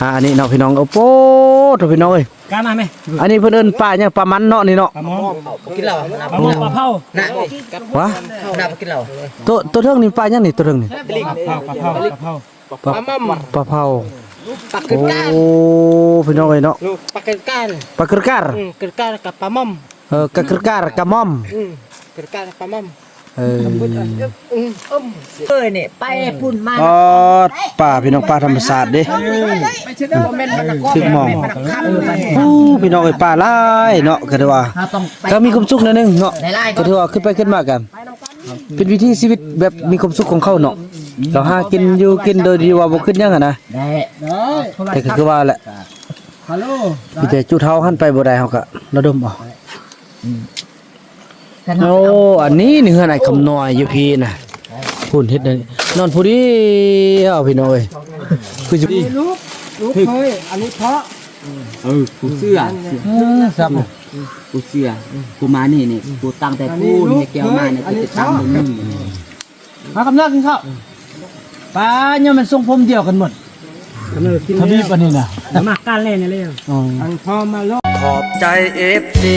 อ่าอันนี้เนาะพี่น้องโอ้โหโถพี่น้องเอ้ยกล้ามาไหมอันนี้เพิ่นเอิ้นปลาเนี่ยงปลามันเนาะนี่เนาะปลาหมอกินเหล้าปลาหมอปลาเผาน่ะวะน่ะกินเหล้าตัวตัวเทิงนี่ปลายังนี่ตัวเทิงนี่ปลาเผาปลาเผาปลาเผาปลาปลาม่อมปลาเผาปลากระโอ้ก้านพี่น้องเอ้ยเนาะลูกปลากระก้านปลากระกาอืมกระก้านกับปลาม่อมเออกระกระกากระม่อมอืมกระก้านกับปลาม่อม เอออืมอ้มเอ้ยเนี่ยไปพุ่นมาอ๋อปลาพี่น้องปลาธรรมชาติเด้ถึกมองโอ้พี่น้องเอ้ยปลาหลายเนาะก็ถือว่าเราต้องไปก็มีความสุขหนิดนึงเนาะไล่ๆก็ถือว่าขึ้นไปขึ้นมากัน เป็นวิถีชีวิตแบบมีความสุขของเขาเนาะเราหากินอยู่กินโดยที่ว่าบ่ขึ้นหยังอะนะได้แต่ก็คือว่าแหละฮัลโหลมีแต่จุดเท้าหันไปบ่ได้เฮาก็ระดมเอาโอ้อันนี้นี่เฮือนไอ้คำน้อยอยู่พี่น่ะพุ่นเฮ็ดนั่นนอนผู้เดียวพี่น้องเอ้ยคือสิลูกลูกเคยอันนี้เพาะเออกูเสื้อครับกูเสื้อกูมานี่นี่กูตั้งแต่กูนี่แก้วมาเนี่ยกูจะตั้งมึงนี่มาคำนักกินข้าวปลาเนี่ยมันทรงผมเดียวกันหมดทบีปอันนี้น่ะมากล้าเล่นนี่เลยอันพอมาโลขอบใจเอฟซี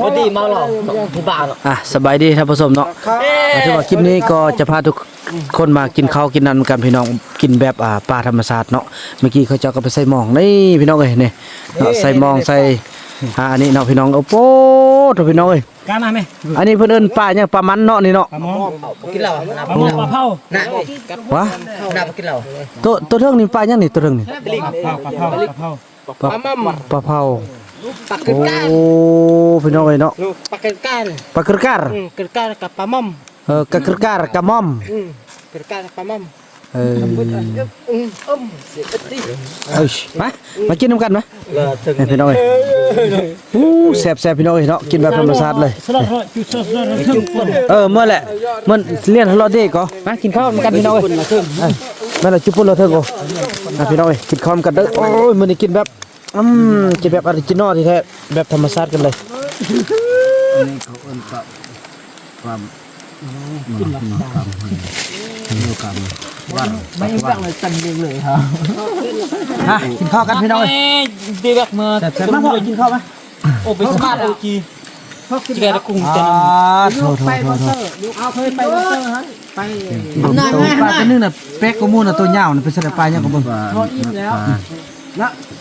พอดีมาหรอกผู้บ่าวเนาะอะสบายดีท่านผู้ชมเนาะอะถือว่าคลิปนี้ก็จะพาทุกคนมากินข้าวกินนันกันพี่น้องกินแบบอ่าปลาธรรมชาติเนาะเมื่อกี้เขาเจ้าก็ไปใส่หมองนี่พี่น้องเอ้ยนี่เนาะใส่หมองใส่อ่าอันนี้เนาะพี่น้องโอ้โหโถพี่น้องเอ้ยกล้ามาไหมอันนี้เพิ่นเอิ้นปลาเนี่ยงปลามันเนาะนี่เนาะปลาหมอกินเหล้าปลาหมอปลาเผาน่ะวะน่ะกินเหล้าตัวตัวเทิงนี่ปลายังนี่ตัวเทิงนี่ปลาเผาปลาเผาปลาเผา ปลาปลาม่อมปลาเผาปลากระโอ้ก้านพี่น้องเอ้ยเนาะลูกปลากระก้านปลากระกาอืมกระก้านกับปลาม่อมเออกระกระกากระม่อมอืมกระก้านกับปลาม่อมเอออืมอ้มเสียดิเอ้ยมา มากินน้ำกันไหมเลอะถึงให้พี่น้องเอ้ยอู้แซ่บๆพี่น้องเอ้ยเนาะ กินแบบธรรมชาติเลยสลัดจุดสลัดจุดปุ่นเออเมื่อแหละมันเลี้ยนทะเลาะเด็กก็มากินข้าวกันพี่น้องเอ้ยเออนั่นแหละจุปุ่นเราเถิงก็อะพี่น้องเอ้ยกินข้าวกันเด้อโอ้ยมื้อนี้กินแบบ อืมกินแบบออริจินอลที่แท้แบบธรรมชาติกันเลยไม่ฟังเลยจันเองเลยครับฮะกินข้าวกันพี่น้องเอ้ยดีแบบเมื่อแซ่บๆมาพอกินข้าวไหมโอ้ไปสมาร์ทโอจีจีแกตะกุ้งอ่าจันโถโถโถโถเอาเคยไปวันเตอร์ฮะไปตัวปลาตัวนึงน่ะเป๊กกว่าหมูน่ะตัวยาวน่ะเป็นสลัดปลายังก็บ่พออิ่มแล้วนะนะลูกกัดตะวันกระตัวมื้อนี้หมดกระตัวเด้อพออิ่มแล้วโอ้โดยโดยพอที่มันกัดมันก็นับว่าอันนี้ลูกลูกเคยอันนี้เพาะ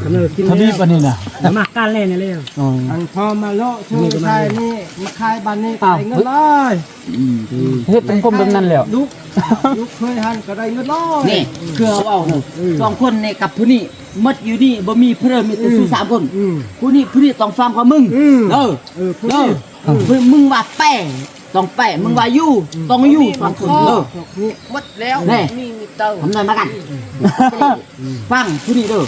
ทรงผมเดียวกันหมดทบีปอันนี้น่ะมากล้าเล่นนี่เลยอ๋ออันพอมาโลช่วยชายนี่มาขายบ้านนี่ได้เงินร้อยอืมดีเฮ็ดเป็นผมแบบนั้นแล้วลูกลูกเคยหันก็ได้เงินร้อยนี่คือเอาเอาสองคนนี่กับผู้นี้มัดอยู่นี่บ่มีเพิ่มมีแต่สู้สามคนอืมผู้นี้ผู้นี้ต้องฟังความมึงอืมเออเออผู้เอนี้อมึงมึงว่าแป้ง ต้องแป้งมึงว่าอยู่ต้องอยู่สองคนเออนี่หมดแล้วนี่มีมีเตาทำไงมากันฟังผู้นี้เด้อ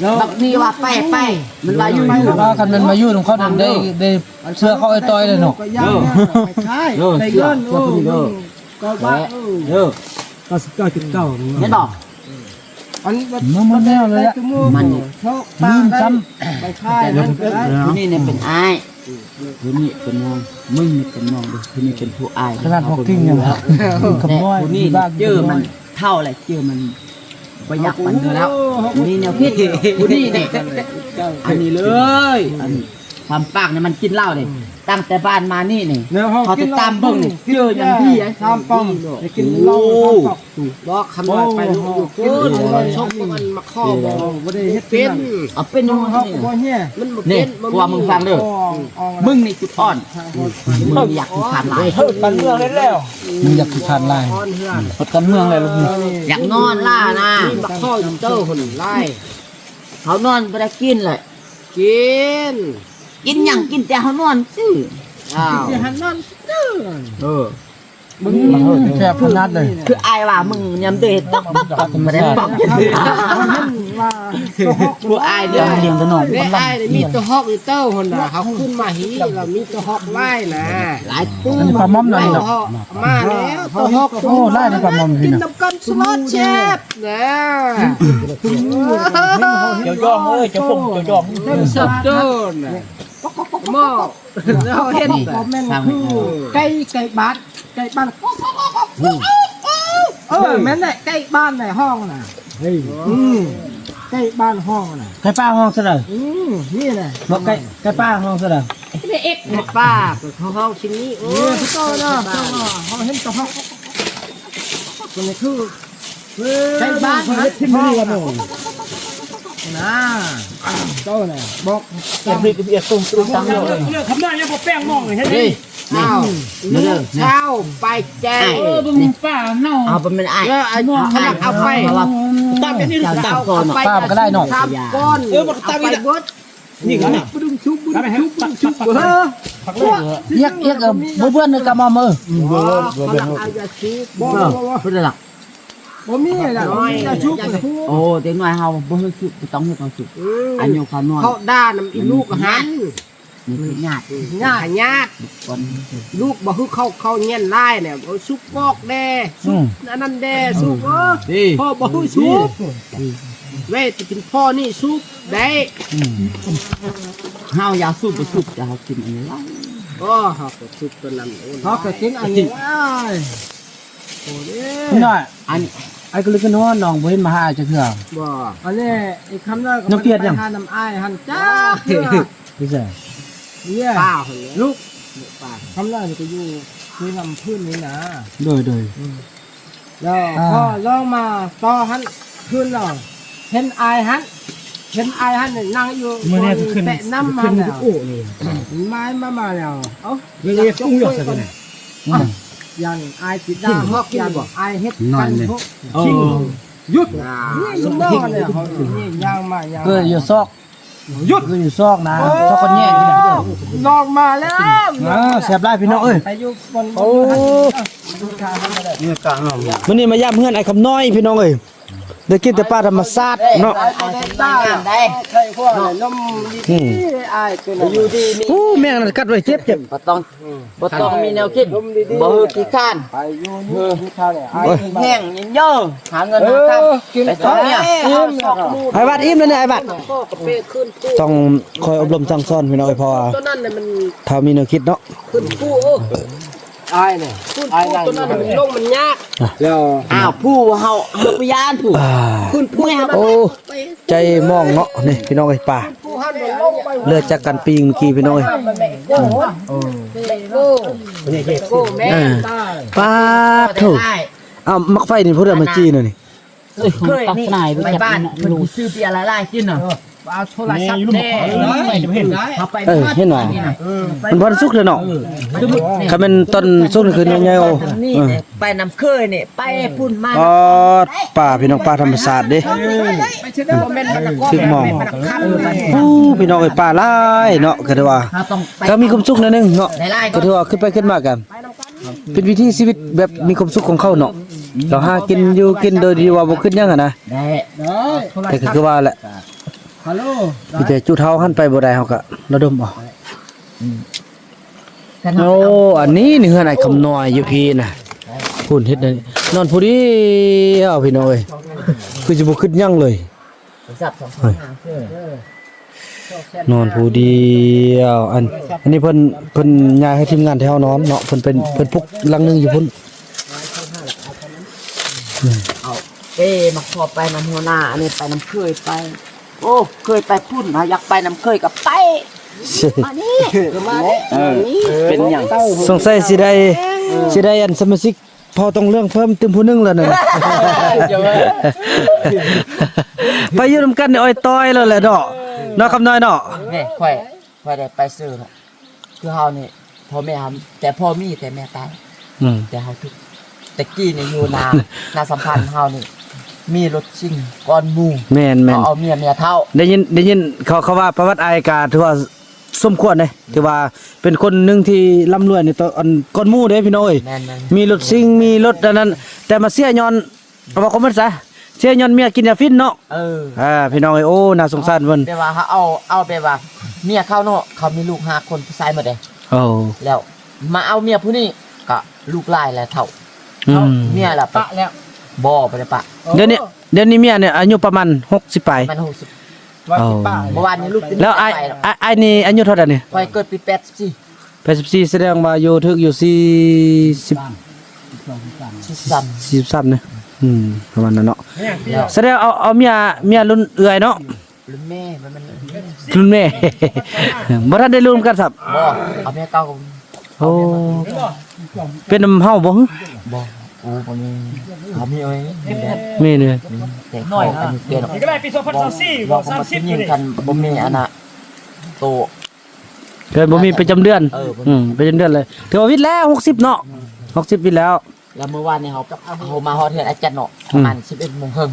แล้วบักนี้ว่าแป้งแป้งมันว่าอยู่อยู่ ว่ากันมันมาอยู่ตรงเขาได้ได้เสื้อเขาไอ้ต้อยเลยเนาะ ก็ย่างเนี่ยไม่ใช่ได้เงินโอ้ก็ว่าเออเด้อเก้าสิบเก้าจุดเก้าเห็นบ่ อันมันมันแน่เลยอะมันโชคปลาได้ไปขายนั่นก็ได้ ผู้นี้เนี่ยเป็นอ้าย ผู้นี้เป็นน้องมึงนี่เป็นน้องเด้อผู้นี้เป็นผู้อายขนาดพกทิ้งยังขแต่โมยผู้นี้เจอมันเท่าไรเจอมันประหยัดมันเถอะแล้วผู้นี้แนวคิดผู้นี้เนี่ยอันนี้เลยอันความปากเนี่ยมันกินเหล้าเนี่ย ตั้งแต่บ้านมานี่นี่เนื้อห้องเขากิจะนตามเบิ่งนี่เจออย่างพี่ไอ้ตามป้องจะกินเหล้าตามปอกบอกคำว่าไปลูกอยู่เกินมันชกมันมาข้อบอกบ่ได้เฮ็ดเป็นเอาเป็นยังไงเฮานี่บ่เฮียมันบ่นี่เป็นกลัวมึงฟังเด้อมึงนี่จุดอ่อนมึงอยากขาดหลายกันเมืองได้แล้วมึงอยากคือขาดลายอ่อนเฮือนรถกันเมืองเลยลูกนี่อยากนอนล่านะนี่มาข้ออยู่เต้าคนไล่เขานอนไม่ได้กินเลยกิน กินหยังกินแต่เขานอนซื่ออ้าวสิหันนั่นเออมึงแค่พนัดเลยคืออายว่ามึงยำเดชปักปักปักไม่ได้ปักยังไงว่าผู้อายเด้อเลี้ยงตัวน้องได้ไอ้มีตัวฮอกอยู่เต้าคนน่ะเขาขึ้นมาหีเรามีตัวฮอกไล่นะหลายตู้อันนี้ปลาม่อมหน่อยตัเนาะวฮอกมาแล้วตัวฮอกโอ้ไล่ในปลาม่อมพี่กินน่ะน้ำกันสลอดเชฟนะเจ้าย่องเอ้ยเจ้าปุ่งเจ้าย่องเต็มสับเดิน หม้อแล้วเห็นบ่แม่นคือไก่ไก่บ้านไก่บ้านเออแม่นแหละไก่บ้านในห้องน่ะเฮ้ยอืมไก่บ้านห้องน่ะไก่ป้าห้องซะเลยอืมนี่แหละบ่ไก่ไก่ป้าห้องซะเลยเอ็กป้าเขาห้องชิ้นนี้โอ้เออพี่โตนะเจ้าว่าเขาเห็นแตะห้องมันนี่คือไก่บ้านนะที่มีกันหนู นะเจ้าน่ะบอกเอ็ดบิ๊กเอ็ดตุ้มตุ้มตังเลยเรื่องคำนั้นยังบ่แป้งมองเลยเห็นไหมนี่อ้าลูกเช้าไปแจ้งเออบึงป้าเน่าเอาไปเป็นอายแล้วไอ้ขนาดเอาไปเพราะว่าตามเป็นนี่เจ้าตาตามมโกนไปป้ามันก็ได้เนาะสามก้อนเออบอกตามไปนี่แหละเบิดนี่กันนะบุ้มชุบบุ้มชุบบุ้มชุบเออเอียกเอียกเออบ่เพื่อนกกับมอมเออเขาหลักเอายาชีพบ่เอบ่อบ่เพื่อนหลัก บ่มีน่ะบ่มีน่ะชุบน่ะโอ้เด็กน้อยเฮาบ่ให้สุดต้องให้ต้องสุดอายุความน้อยเขาด่านำอีลูกหันนี่คือญาติญาติญาติคนลูกบ่คือเขาเขาเงี้ยนไล่เนี่ยเอาซุปปอกแด่ซุปอันนั้นแด่ซุปเออนี่พ่อบ่คือซุปเว้ยจะกินพ่อนี่ซุปได้เฮาอยากสูบบ่สูบจะเฮากินอันนี้แล้วโอ้เฮาก็ซุปตัวนั้นโอ้เขาก็กินอันนี้อ้าย โอ้เด้พี่น้อยอันนี้ไอ้ก็เลยก็นอนน้องบ่เห็นมาหาจักเทื่อบ่อันนี้ไอ้คำนั้นน้ำเกลียดยังหาน้ำอ้ายหันจ้าเพื่อพี่แซ่เนี่ยป้าเพิ่นลูกป้าคำนั้นก็อยู่คือลำพื้นนี่นะโดยโดยแล้วอ่าพอลองมาต่อหันขึ้นแล้วเห็นอายหันเห็นอายหันนี่นั่งอยู่แตะน้ำมาแล้วไม้มามาแล้วเอ้าเรียกกุ้งหยอกใส่กัน ยันอายติดดาฮอกยันอายเฮ็ดกันพวกโอ้หยุดนี่ลุงน้องเนี่ยเขานี่ย่างมาย่างเก็อยู่ซอกหยุดก็อยู่ซอกนะซอกคนแย่นี่นะลองมาแล้วอ่าแซ่บหลายพี่น้องเอ้ยไปอยู่บนโอ้ดูขาเขาไม่ได้มื้อนี้มาย่ามเฮือนไอ้คำน้อยพี่น้องเอ้ย ได้กินแต่ปลาธรรมชาติเนาะเอาได้ตางามได้ใครพวกลมอืมดีอายเป็นอยู่ดีมีโอ้แม่งนั่นกัดไว้เจ็บเจ็บบ่ต้องบ่ต้องมีแนวคิดบ่ฮือขี้ข้านไปอยู่นี่ที่เขาเนี่ยอายแห้งยินเยอะหาเงินหาทำไปสอนเนี่ยไอ้บัดอิ่มแล้วเนี่ยไอ้บัดพ่อก็เป้ขึ้นผู้ต้องคอยอบรมสั่งสอนพี่น้องเอ้ยเพราะว่าตัวนั้นน่ะมันถ้ามีแนวคิดเนาะขึ้นผู้โอ้อายเนี่ยขึ้นผู้ตัวนั้นน่ะมันลงมันยากแล้วอ้าวผู้เฮาเฮาพยานผู้อ่าขึ้นผู้ตัวนั้นโอ้ไปใจมองเนาะนี่พี่น้องเอ้ยป่าผู้หันมันลงไปเลือดจากกันปีเมื่อกี้พี่น้องเอ้ยโก้โก้โก้แม่อ่าได้ป้าถูกอ้าวมักไฟนี่พูดอะไรมาจี้หน่อยนี่เคยนี่ไปบ้านเพิ่นซื้อเบียร์หลายๆกินน่ะ เอาโทรศัพท์แน่เห็นได้เขาไปเออเห็นหน่อยมันพอสุกเลยเนาะคันเป็นต้นสุกนี่คือใหญ่ๆโอ้นี่เออไปน้ำเคยนี่ไปพุ่นมาอ๋อป่าพี่น้องป่าธรรมศาสตร์เด้ไม่ใช่ได้ว่าแม่นมันก็ถึกมองอู้พี่น้องเอ้ยป่าหลายเนาะก็ถือว่าเขาต้องไปก็มีความสุขหนิดนึงเนาะหลายๆก็ถือว่าขึ้นไปขึ้นมากันเป็นวิถีชีวิตแบบมีความสุขของเขาเนาะเราหากินอยู่กินโดยที่ว่าบ่ขึ้นหยังอะนะได้ได้แต่ก็คือว่าแหละ ฮัลโหลมีแต่จุดเฮาหันไปบ่ได้เฮาก็ระดมเอากันโอ้อันนี้นี่เฮือนไอ้คำน้อยอยู่พี่น่ะพุ่นเฮ็ดนั่นนอนผู้เดียวพี่น้องเอ้ยคือสิบ่ขึ้นหยังเลยสับสองคนหาเสื้อนอนผู้เดียวอันอันนี้เพิ่นเพิ่นย้ายให้ทีมงานแถวนอนเนาะเพิ่นเป็นเพิ่นพุกหลังหนึงอยู่พุ่นเอาเป้มาขอไปน้ำหัวหน้าอันนี้ไปน้ำเคยไป โอ้เคยไปพุ่นนะอยากไปน้ำเคยกับไปมานี่ก็มานี่เออเป็นหยังสงสัยสิได้สิได้อันสมาชิกพอต้องเรื่องเพิ่มตึมผู้หนึงแล้วนั่นไปอยู่นำกันนี่อ้อยต้อยแล้วแหละดอกเนาะคำน้อยเนาะนี่ค่อยค่อยได้ไปซื้อเนาะคือเฮานี่พ่อแม่ทำแต่พ่อมีแต่แม่ตายอืมแต่เฮาทุกแต่กี้นี่อยู่นานาสัมพันธ์เฮานี่ มีรถซิ่งก้อนหมู่แม่นแม่นเอาเอาเมียเมียเท่าได้ยินได้ยินเขาเขาว่าประวัติอายกาถือว่าสมควรเด้ถือว่าเป็นคนหนึงที่ร่ำรวยในตัวอันก้อนหมู่เด้พี่น้อยแม่นแม่นมีรถซิ่งมีรถอันนั้น แต่มาเสียย้อนเอาว่าคอมเมนต์ซะเสียย้อนเมียกินยาฟินเนาะเอออ่าพี่น้องเอ้ยโอ้น่าสงสารเพิ่นแปลว่าเขาเอาเอาไปว่าเมียเขาเนาะเขามีลูกห้าคนผู้ชายหมดเลยโอ้แล้วมาเอาเมียผู้นี้ก็ลูกหลายแล้วเท่าอืมเมียล่ะปะแล้ว บ่ไปเลยปะเดี๋ยวนี้เดี๋ยวนี้เมียเนี่ยอายุประมาณ60ปลายมันหกสิบว่าสิป้าเมื่อวานนี้ลูกแล้วไอ้ไอ้ไอ้นี่อายุเท่าไหร่นี่คอยเกิดปีแปดสิบสี่84แสดงว่าอยู่ถึกอยู่40สิบสาม43เนี่ยอืมประมาณนั้นเนาะแล้วแสดงเอาเอาเมียเมียรุ่นเอื้อยเนาะรุ่นแม่มันมันรุ่นแม่บ่ทันได้รวมกันสับบ่เอาเมียเก่ากับโอ้เป็นน้ำเฮาบ่ฮึบ่ โอ้บ่มีเขามีเอ้ยมีแบบแม่เนี่ยมีแต่เขาอันนี้เปลี่ยนก็ได้ปีบอกบอกว่ามันยิงกันบ่มีอันน่ะโตเกิดบ่มีไปจำเดือนออบ่มีอืมปจำเดือนเลยถือว่าวิทย์แล้ว60เนาะ60วิทย์แล้ว แล้วเมื่อวานนี้เขาเขามาฮอดเทือนอาจารย์เนาะประมาณ11โมงครึ่ง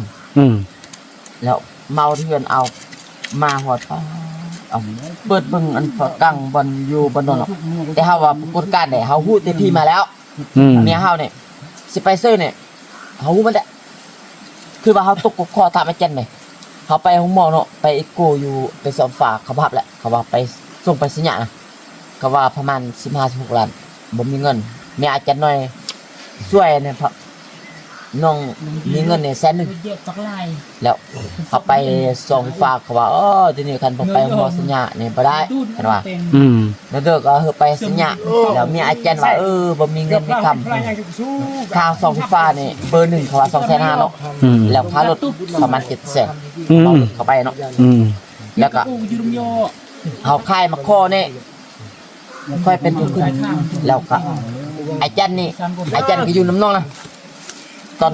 แล้วเมาเทือนเอา มาฮอดฟ้าเปิดบิ่งอันฝกังบนอยู่บนนั้นเนาะแต่เฮาว่าปรากฏการณ์เนี่ยเฮาฮู้แต่พี่มาแล้วเมียเฮาเนี่ย สไปซื้อเนี่ยเขาฮู้มันแหละคือว่าเขาตกกบคอตามอาจารย์นี่เขาไปห้องหมอเนาะไปโกอยู่ไปสอบฝากเขาพับแหละเขาว่าไปส่งไปสัญญานะเขาว่าประมาณสิบห้าสิบหกล้านบ่มีเงินแม่อาจจะน้อยช่วยเนี่ยพะ น้องมีเงินเนี่ยแสนหนึงเยอะปักลายแล้วเขาไปส่งฝากเขาว่าเออทีนี้คันผมไปหมอสัญญาเนี่ยบ่ได้กันว่าอืมแล้วเด็กก็เฮอไปสัญญาแล้วมีอาจารย์ว่าเออบ่มีเงินมีคำค่าส่งไฟฟ้านี่เบอร์หนึ่งเขาว่า2,500เนาะอืมแล้วค่ารถประมาณ700,000อืมเอารถเข้าไปเนาะอืมแล้วก็กูยืมโยเฮาค่ายมาข้อนี่ค่อยเป็นตัวขึ้นแล้วก็อาจารย์นี่อาจารย์ก็อยู่น้ำนองนะ ตอน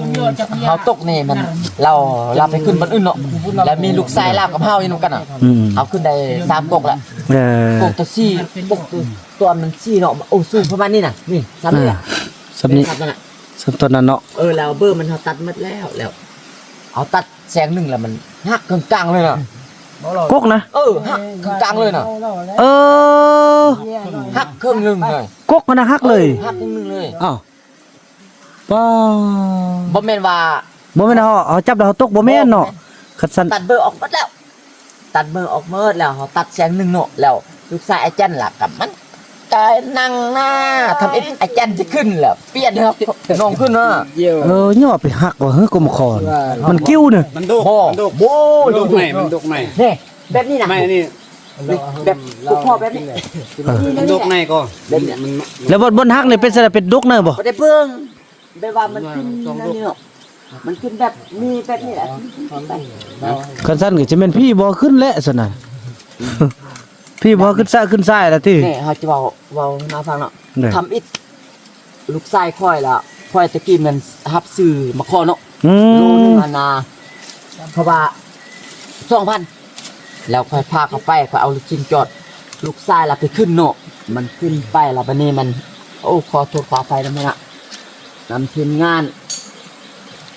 เฮาตกนี่มัน เราเราไปขึ้นบนอื่นเนาะแล้วมีลูกชายลาวกับเฮาอยู่นำกันอะอืมเอาขึ้นได้สามกกแล้วเออ กกตัวซี่กกตัวตัวมันซี่เนาะโอ้สูงประมาณนี้น่ะนี่สามนี่น่ะสำนี้ตัดนั่นน่ะสำต้นนั้นเนาะเออแล้วเบอร์มันเขาตัดหมดแล้วแล้วเอาตัดแสงหนึ่งแล้วมันหักกลางๆเลยน่ะกกนะ เออหักกลางๆเลยน่ะเออหักครึ่งหนึงเลยกกมันนะฮักเลยหักครึ่งหนึงเลย อ้าว ป้าบ่แม่นว่าบ่แม่นเฮาเอาจับแล้วเฮาตกบ่แม่นเนาะคัดสันตัดเบอร์ออกหมดแล้ว ตัดเบอร์ออกหมดแล้วเขาตัดแสงหนึ่งเนาะแล้วลูกชายอาจารย์ล่ะกับมันกายนั่งหน้าทำไอ้อาจารย์จะขึ้นแล้วเปลี่ยนครับน้องขึ้นเนาะเออย่อไปหักว่าเฮ้ยกรมคอนมันกิ้วเนี่ยมันดุโอ้มันดุโหมันดุใหม่มันดุใหม่นี่แบบนี้นะไม่นี่แบบลูกพ่อแบบนี้มันดุใหม่ก็มันมันแล้วบนบนหักนี่เป็นสระเป็นดกเนอะบ่บ่ได้เบิ่ง แบบว่ามันขึ้นนั่นนี่เนาะมันขึ้นแบบมีแบบนี้แหละไปคันสั้นก็จะเป็นพี่บ่ขึ้นแหละซั่นน่ะพี่บ่ขึ้นซ้ายขึ้นซ้ายละตินี่เขาจะเว้าเว้าให้มาฟังเนาะนี่ทำอิดลูกชายค่อยละค่อยตะกี้มันรับซื้อมาขอเนาะอืโลนึมงอานาเพราะว่า2,000แล้วค่อยพาเขาไปค่อยเอาลูกชิ้นจอด ลูกชายละไปขึ้นเนาะมันขึ้นไปแล้วบัดนี้มัน โอ้ขอโทษขออภัยนะแม่นะ นำทีมงาน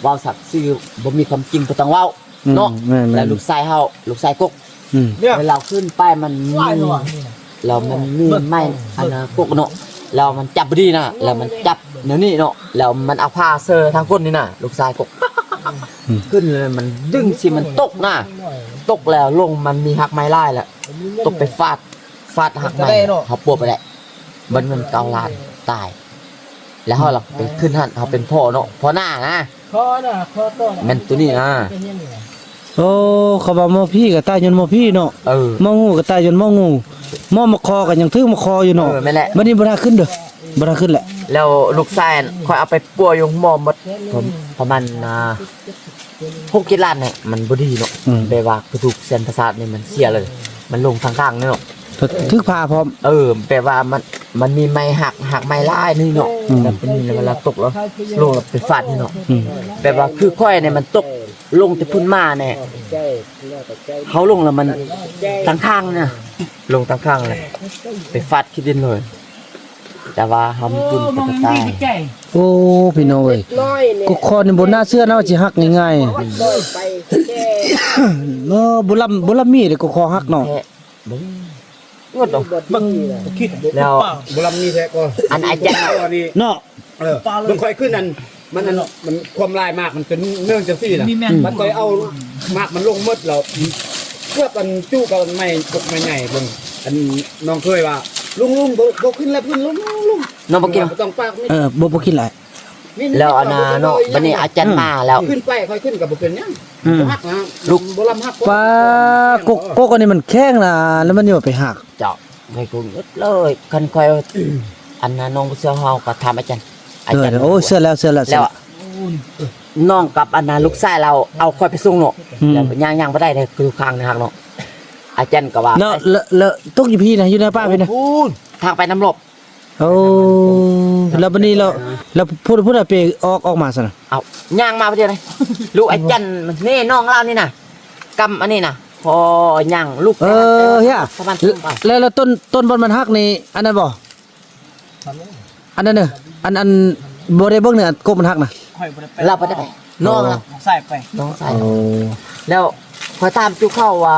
เว้าสักซื้อบ่มีความจริงบ่ต้องเว้าเนาะแม่นๆ แล้วลูกชายเฮาลูกชายกกอืม เนี่ยเวลาขึ้นไปมันมีแล้วมันมีไม้อันนะกกเนาะแล้วมันจับบ่ดีนะแล้วมันจับเดี๋ยวนี้เนาะแล้วมันเอาผ้าเซอร์ทางก้นนี่น่ะ ลูกชายกกขึ้นเลยมันดึงสิมันตกน่ะตกแล้วลงมันมีหักไม้ไล่แหละ ตกไปฟาดฟาดหักไม้เขาปวดไปแหละบันมันเกาลานตาย แล้วเขาหลักไปขึ้นหันเขาเป็นพ่อเนาะพ่อหน้านะคอน่ะคอต้นแมันตัวนี้นะโอ้เขาว่าหมอพี่ก็ตายจนหมอพี่เนาะเออหมองูก็ตายจนหมองูหมอมาคอก็ยังถึงมาคออยู่เนาะเออแม่นแหละบัดนี้บ่ได้ขึ้นเด้อบ่ได้ขึ้นแหละ แล้วลูกชายน่ะคอยเอาไปปัวอยงหมอมหมดผมประมาณอ่าหกกิล้านเนี่ยมันบดีเนาะอืมไปว่ากระดูกเส้นประสาทนี่มันเสียเลย มันลงทางข้างนี่เนาะทึกพาพร้อม เออแปลว่ามัน มันมีไม้หักหักไม้ลายนี่เนาะแล้วเป็นนี่แล้วเวลาตกแล้วลงแล้วไปฟาดนี่เนาะอืมแปลว่าคือค่อยเนี่ยมันตกลงแต่พุ่นมาเนี่ยเขาลงแล้วมันตั้งข้างเนี่ยลงตั้งข้างเลยไปฟาดขี้ดินเลย แต่ว่าทำบุญไปก็ตายโอ้พี่น้องเอ้ยน้อยเนี่ยก็คอนี่บ่น่าเชื่อนะว่าสิหักง่ายน้อยไปแค่ๆเนาะบ่ลำบ่ลำมีเด้ก็คอหักเนาะแค่บึ้ง งดออกแล้วบุรมีแท้ก็อันอาจารย์ตัวนี้เนาะเออมันค่อยขึ้นนั่นมันนั่นมันความลายมากมันเป็นเนื่องจังซี่น่ะมันค่อยเอามากมันลงหมดแล้วเพื่อกันจู้กับไม่กดไม่ใหญ่ลงอันน้องเคยว่าลุงลุงบ่บ่ขึ้นแล้วขึ้นลุงลุงลุงน้องบ่เกี่ยวบ่ต้องปากไม่เออบ่บ่คิดหลาย แล้วอันน่ะเนาะบัดนี้อาจารย์มาแล้ว ขึ้นไปค่อยขึ้นกับบ่เป็นหยังอืม บ่ฮักนะลูก บ่ลำฮักปลากกกกอันนี้มันแข็งนะแล้วมันอยู่ไปหัก เจาะไม่กูงดเลยคันค่อยอันน่ะน้องเสื้อเฮาก็ทำอาจารย์อาเออจารย์เดี๋ยวโอ้ยเสื้อแล้วเสื้อแล้วเสื้แล้อวแล้วอะน้องกับอันน่ะลูกชายเราเอาค่อยไปส่งเนาะอืม แล้วย่างๆบ่ได้เลยคือข้างนะครับเนาะอาจารย์ก็ว่าเนาะแล้วแล้วตกอยู่พี่นะอยู่ในป้าพี่นะพูดทางไปน้ำหลบโอ้ แล้วบัดนี้เราแล้วพูดพูดอะไรไปออกออกมาซะนะเอาย่างมาพอดีเลยลูกไอ้จันนี่น้องเรานี่นะกำอันนี้นะพอย่างลูกเออเฮียประมาณครึ่งไปแล้วแล้วต้นต้นบอลมันหักนี่อันนั้นบ่อันนั้นเนอะอันอันบ่ได้เบิ่งเนี่ยกบมันหักนะเราไปได้ไปน้องเราใส่ไปน้องใส่แล้วพอตามจุเข้าว่า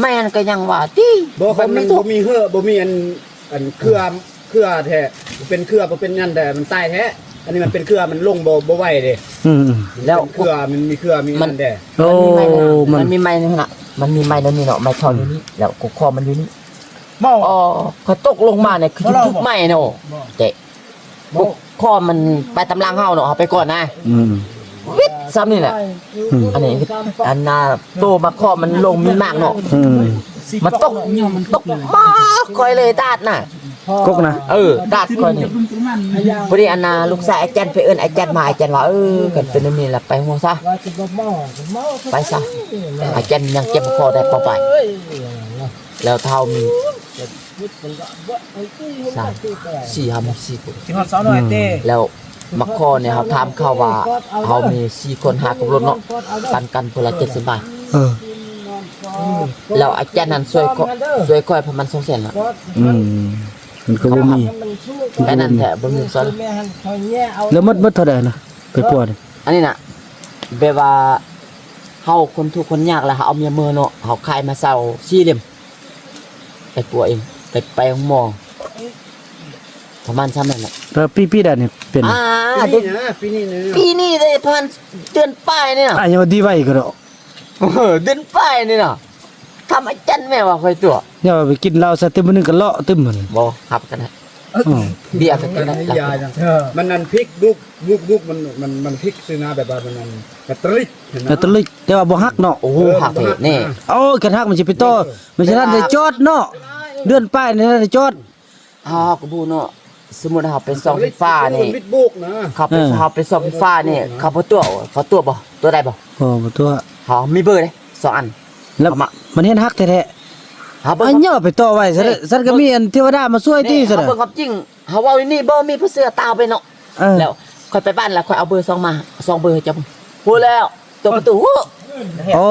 แม่นก็ยังว่าที่บ่คันมันถูบ่กมีเหือบ่มีอันอันเครือ เครือแท้เป็นเครือบ่เป็นยันแต่มันตายแท้อันนี้มันเป็นเครือมันลงบ่บ่ไหวเด้อืมแล้วเป็นเครือมันมีเครือมีมันแต่โอ้มัมันนมีไม้ในขณะมันมีไม้ในนี่เนาะไม้ทอนอยู่นี่แล้วกุกคอมันอยู่นี่เมาอ๋อเขาตกลงมาเนี่ยคือทุกๆไม้เนาะเจ๊กุกคอมันไปตำลังเฮาเนาะเอาไปก่อนนะอืมวิทย์ซ้ำนี่แหละอืมอันนี้อันน่ะโตมาคอมันลงมีมากเนาะอืมมันตกมันตกมากคอยเลยดาดน่ะ กกนะเออดาดคอยนี่พอดีอันน่ะลูกชายอาจารย์ไปเอิ้นอาจารย์มาอาจารย์ว่าเออกันเป็นอันนี่แหละไปหัวซะไปซะอาจารย์ยังเจ็บคอได้เปล่าไปแล้วเท้ามีสามสี่ห้าหกสี่คนกินฮอดเสาหน่อยเต้แล้วมักคอเนี่ยเขาถามเขาว่าเขามีสี่คนหากับรถเนาะปันกันคนละเจ็ดสิบบาทเออแล้วอาจารย์นั้นช่วยก็ช่วยค่อยประมาณสองแสนละอื มมันก็บ่มีแค่นั้นแหละบ่มีสอนแล้วมดมดเท่าใดนะไปปวดอันนี้น่ะแบบว่าเฮาคนทุกข์คนยากแล้วเฮาเอาเมียมือเนาะเฮาขายมาเซาสี่เหลี่ยมไปปัวเองไปไปห้องหมอประมาณ3นั่นแหละแล้วปีปีใดนี่เป็นอ่าปีเด็กนี้นะปีนี้นะปีนี้ได้พันเดือนป้ายนี่น่ะอะยังว่าดีไว้ก็ดอกเออเดือนป้ายนี่น่ะ ทำอาจารย์แม่ว่าค่อยตัวอย่าไปกินเหล้าซะเต็มมื้อนึงก็เลาะตึมมันบ่ครับกันนะอืมเบียร์ก็กินได้ยาจังมันนั่นพริกลูกลูกลูกมันมันมันพริกซื้อนะแบบว่ามันนั่นกระตริกเห็นแต่นะตะลึกแต่ว่าบ่ฮักเนาะโอ้โหหักเถอะนี่โอ้ยกันฮักมันสิไปต่อมันสิทันได้จอดเนาะเดือนป้ายนี่ทันได้จอดเฮาก็บ่เนาะสมมุติเฮาเป็นซองไฟฟ้านี่วิดบุกนะเขาไปเออเขาไปสอบไฟฟ้านี่เขาบ่ตัวเขาตัวบ่ตัวได้บ่โอ้บ่ตัวเขามีเบอร์เลยสองอัน แล้วเอามา มันเห็นฮักแท้เขาๆเบิ่อังนเนี้ยไปต่อไว้ซะเด้อซันก็มีอันเทวดามาช่วยตินี่ซะเขาเด้อเบิ่งความจริงเขาเว้าอยู่นี่บ่มีผู้เสื้อตาวไปเนาะเออ แล้วค่อยไปบ้านแล้วค่อยเอาเบอร์สองมาสองเบอร์ให้เจ้าบ่พูดแล้วตัวประตูฮู้โอ้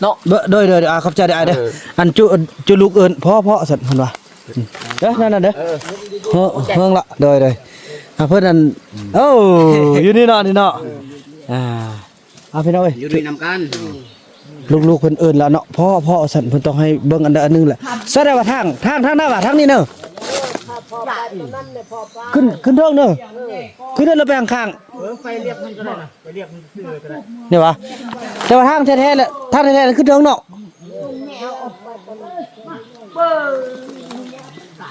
เนาะ เบอโดยโดยอ่าขอบใจได้อะเด้อเออ อันจุจุลูกเอิ้นพ่อพ่อสั่นเพิ่นว่าอืมเด้อนั่นน่ะเด้อ เออ เฮ้อเฮิงละโดยโดยอะเพิ่นอันโอ้อยู่นี่เนาะนี่เนาะอ่าเอาพี่น้องเอ้ยอยู่ด้วยนำกัน ลูกๆเพิ่นเอิ้นแล้วเนาะพ่อพ่อสั่นเพิ่นต้องให้เบิ่งอันใดอันหนึงแหละแสดงว่าทางทางทางหน้าว่าทางนี้เนาะพอไปตรงนั้เนี่ยพอไปขึ้นขึ้นเทิงเนาะขึ้นเทิงแล้วไปข้างไปเรียกมันก็ได้นะไปเรียกมันซื้อก็ได้ๆนี่วะแต่ว่าทางแท้ๆแหละทางแท้ๆน่ะขึ้นเทิงเนาะ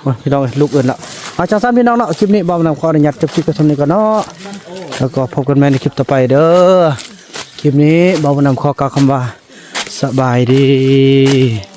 โอ้ยพี่น้องเอ้ยลูกเอิ้นล้วเอาจังซั่นพี่น้องเนาะคลิปนี้บ่าวนำขออนุญาตจบคลิปกันเท่านี้ก่อนเนาะแล้วก็พบกันใหม่ในคลิปต่อไปเด้อคลิปนี้บ่าวนำขอกล่าวคำว่า สบายดี